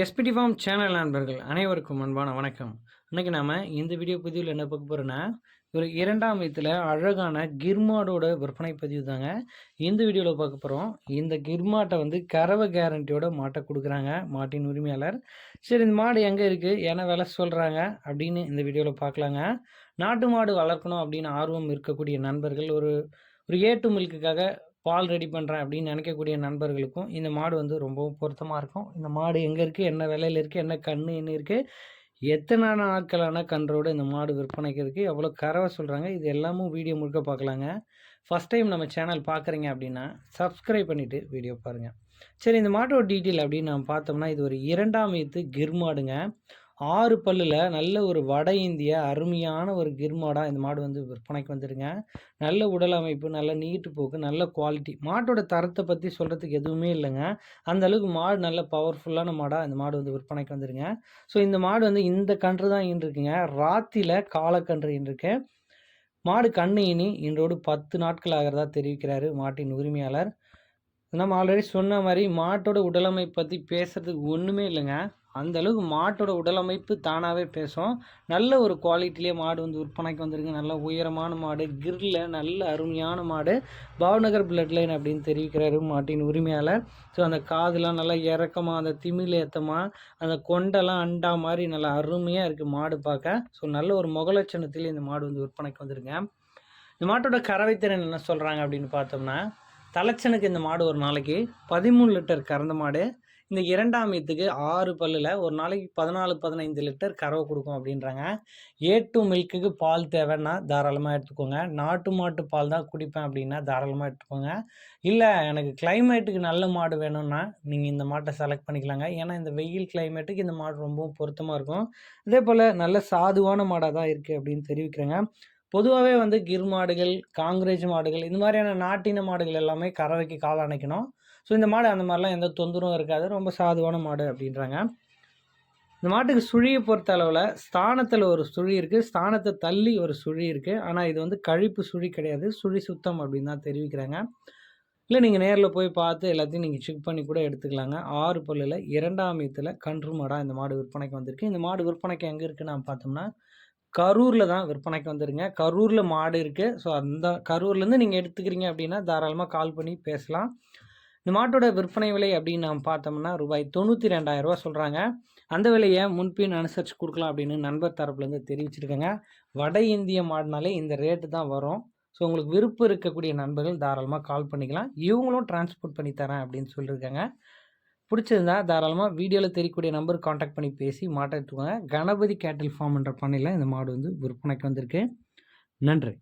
SPD form channel நண்பர்கள் அனைவருக்கும் அன்பான வணக்கம். இன்றைக்கி நாம் இந்த வீடியோ பதிவில் என்ன பார்க்க போகிறோன்னா ஒரு இரண்டாம் வயதில் அழகான கிர்மாடோட விற்பனை பதிவு தாங்க. இந்த வீடியோவில் பார்க்க போகிறோம் இந்த கிர்மாட்டை வந்து கறவை கேரண்டியோட மாட்டை கொடுக்குறாங்க மாட்டின் உரிமையாளர். சரி இந்த மாடு எங்கே இருக்குது என்ன விலை சொல்கிறாங்க அப்படின்னு இந்த வீடியோவில் பார்க்கலாங்க. நாட்டு மாடு வளர்க்கணும் அப்படின்னு ஆர்வம் இருக்கக்கூடிய நண்பர்கள் ஒரு ஒரு ஏட்டு மில்க்குக்காக பால் ரெடி பண்ணுறேன் அப்படின்னு நினைக்கக்கூடிய நண்பர்களுக்கும் இந்த மாடு வந்து ரொம்பவும் பொருத்தமாக இருக்கும். இந்த மாடு எங்கே இருக்குது என்ன விலையில் இருக்குது என்ன கண் என்ன இருக்குது எத்தனை நாட்களான கன்றோடு இந்த மாடு விற்பனைக்கு இருக்குது எவ்வளோ கறவை சொல்கிறாங்க இது எல்லாமும் வீடியோ முழுக்க பார்க்கலாங்க. ஃபஸ்ட் டைம் நம்ம சேனல் பார்க்குறீங்க அப்படின்னா சப்ஸ்கிரைப் பண்ணிவிட்டு வீடியோ பாருங்கள் சரி இந்த மாட்டோட டீட்டெயில் அப்படின்னு நம்ம பார்த்தோம்னா இது ஒரு இரண்டாம் வயது கிர் மாடுங்க. ஆறு பல்லில் நல்ல ஒரு வட இந்திய அருமையான ஒரு கிர்மாடாக இந்த மாடு வந்து விற்பனைக்கு வந்துடுங்க நல்ல உடல் அமைப்பு நல்ல நீட்டு போக்கு நல்ல குவாலிட்டி. மாட்டோட தரத்தை பற்றி சொல்கிறதுக்கு எதுவுமே இல்லைங்க. அந்த அளவுக்கு மாடு நல்ல பவர்ஃபுல்லான மாடாக இந்த மாடு வந்து விற்பனைக்கு வந்துடுங்க ஸோ இந்த மாடு வந்து இந்த கன்று தான் இருக்குங்க. ராத்தியில் காலக்கன்று இருக்கு. மாடு கண்ணு இனி இன்றோடு பத்து நாட்கள் ஆகிறதா தெரிவிக்கிறாரு மாட்டின் உரிமையாளர். நம்ம ஆல்ரெடி சொன்ன மாதிரி மாட்டோட உடலமை பற்றி பேசுகிறதுக்கு ஒன்றுமே இல்லைங்க. அந்த அளவுக்கு மாட்டோட உடலமைப்பு தானாகவே பேசும். நல்ல ஒரு குவாலிட்டிலேயே மாடு வந்து விற்பனைக்கு வந்துருங்க நல்ல உயரமான மாடு கிரில்ல நல்ல அருமையான மாடு. பாவநகர் பிளட் லைன் அப்படின்னு தெரிவிக்கிறாரு மாட்டின் உரிமையாளர். ஸோ அந்த காதுலாம் நல்லா இறக்கமாக அந்த திமிழ் ஏற்றமாக அந்த கொண்டெல்லாம் அண்டா மாதிரி நல்லா அருமையாக இருக்குது மாடு பார்க்க. ஸோ நல்ல ஒரு முகலட்சணத்தில் இந்த மாடு வந்து விற்பனைக்கு வந்துருங்க. இந்த மாட்டோட கறவைத்திறன் என்ன சொல்கிறாங்க அப்படின்னு பார்த்தோம்னா தலைச்சனுக்கு இந்த மாடு ஒரு நாளைக்கு பதிமூணு லிட்டர் கறந்த மாடு இந்த இரண்டாம் ஈத்துக்கு ஆறு பல்லில் ஒரு நாளைக்கு பதினாலு பதினைந்து லிட்டர் கறவை கொடுக்கும் அப்படின்றாங்க. ஏ டூ மில்க்குக்கு பால் தேவைன்னா தாராளமாக எடுத்துக்கோங்க. நாட்டு மாட்டு பால் தான் குடிப்பேன் அப்படின்னா தாராளமாக எடுத்துக்கோங்க. இல்லை எனக்கு கிளைமேட்டுக்கு நல்ல மாடு வேணும்னா நீங்கள் இந்த மாட்டை செலக்ட் பண்ணிக்கலாங்க. ஏன்னா இந்த வெயில் கிளைமேட்டுக்கு இந்த மாடு ரொம்பவும் பொருத்தமாக இருக்கும். அதே போல் நல்ல சாதுவான மாடாக தான் இருக்குது அப்படின்னு தெரிவிக்கிறேங்க. பொதுவாகவே வந்து கிர் மாடுகள் காங்கிரேஜ் மாடுகள் இந்த மாதிரியான நாட்டின மாடுகள் எல்லாமே கறவைக்கு கால் அணைக்கணும். ஸோ இந்த மாடு அந்த மாதிரிலாம் எந்த தொந்தரவும் இருக்காது. ரொம்ப சாதுவான மாடு அப்படின்றாங்க. இந்த மாட்டுக்கு சுழியை பொறுத்த அளவில் ஸ்தானத்தில் ஒரு சுழி இருக்குது ஸ்தானத்தை தள்ளி ஒரு சுழி இருக்குது ஆனால் இது வந்து கழிப்பு சுழி கிடையாது. சுழி சுத்தம் அப்படின்னு தான் தெரிவிக்கிறாங்க. இல்லை நீங்கள் நேரில் போய் பார்த்து எல்லாத்தையும் நீங்கள் செக் பண்ணி கூட எடுத்துக்கலாங்க. ஆறு பல்லில் இரண்டாம் மீத்தில் கன்று மாடாக இந்த மாடு விற்பனைக்கு வந்திருக்கு. இந்த மாடு விற்பனைக்கு எங்கே இருக்குன்னு நான் பார்த்தோம்னா கரூரில் தான் விற்பனைக்கு வந்துருங்க கரூரில் மாடு இருக்குது ஸோ அந்த கரூர்லேருந்து நீங்கள் எடுத்துக்கிறீங்க அப்படின்னா தாராளமாக கால் பண்ணி பேசலாம். இந்த மாட்டோட விற்பனை விலை அப்படின்னு நாம் பார்த்தோம்னா ரூபாய் தொண்ணூற்றி ரெண்டாயிரரூவா சொல்கிறாங்க அந்த விலையை முன்பின் அனுசரித்து கொடுக்கலாம் அப்படின்னு நண்பர் தரப்புலேருந்து தெரிவிச்சிருக்கேங்க. வட இந்திய மாடுனாலே இந்த ரேட்டு தான் வரும். ஸோ உங்களுக்கு விருப்பம் இருக்கக்கூடிய நண்பர்கள் தாராளமாக கால் பண்ணிக்கலாம். இவங்களும் டிரான்ஸ்போர்ட் பண்ணி தரேன் அப்படின்னு சொல்லியிருக்காங்க. பிடிச்சிருந்தா தாராளமாக வீடியோவில் தெரியக்கூடிய நம்பர் காண்டாக்ட் பண்ணி பேசி மாட்டை எடுத்துக்கோங்க கணபதி கேட்டில் ஃபார்ம்ன்ற பண்ணையில் இந்த மாடு வந்து விற்பனைக்கு வந்திருக்கு. நன்றி.